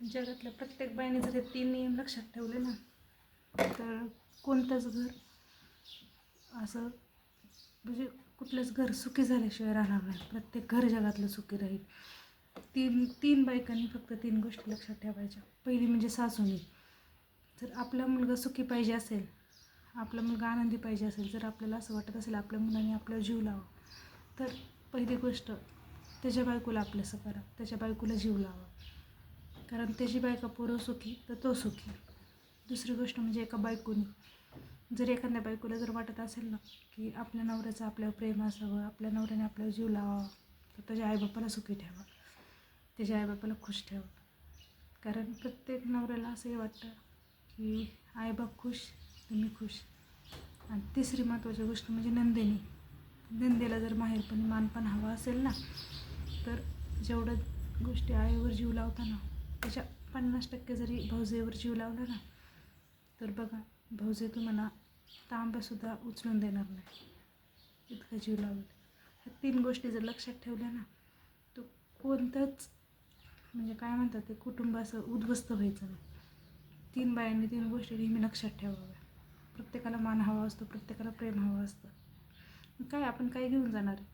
जगातल्या प्रत्येक बाईने जर हे तीन नियम लक्षात ठेवले ना तर कोणतंच घर असं म्हणजे कुठलंच घर सुखी झाल्याशिवाय राहणार नाही. प्रत्येक घर जगातलं सुखी राहील. तीन तीन बायकांनी फक्त तीन गोष्टी लक्षात ठेवायच्या. पहिली म्हणजे सासूनी. जर आपला मुलगा सुखी पाहिजे असेल आपला मुलगा आनंदी पाहिजे असेल जर आपल्याला असं वाटत असेल आपल्या मुलाने आपला जीव लावा तर पहिली गोष्ट त्याच्या बायकोला आपलंसं करा त्याच्या बायकोला जीव लावा. कारण त्याची बायका पोरं सुखी तर तो सुखी. दुसरी गोष्ट म्हणजे एका बायकोनी. जर एखाद्या बायकोला जर वाटत असेल ना की आपल्या नवऱ्याचं आपल्यावर प्रेम असावं आपल्या नवऱ्याने आपल्यावर जीव लावावा तर त्याच्या आईबापाला सुखी ठेवा. त्याच्या आईबापाला खुश ठेवा. कारण प्रत्येक नवऱ्याला असंही वाटतं की आईबाप खुश तर मी खुश. आणि तिसरी महत्त्वाची गोष्ट म्हणजे नंदिनी. नंदेला जर माहेरपणी मानपण हवा असेल ना तर जेवढ्या गोष्टी आईवर जीव लावताना त्याच्या पन्नास टक्के जरी भाऊजेवर जीव लावला ना तर बघा भाऊजे तुम्हाला तांब्यासुद्धा उचलून देणार नाही. इतका जीव लावला. ह्या तीन गोष्टी जर लक्षात ठेवल्या ना तो कोणतंच म्हणजे काय म्हणतात ते कुटुंब असं उद्ध्वस्त व्हायचं नाही. तीन बायांनी तीन गोष्टी नेहमी लक्षात ठेवाव्या. प्रत्येकाला मान हवा असतो प्रत्येकाला प्रेम हवा असतं. काय आपण काय घेऊन जाणार? आहे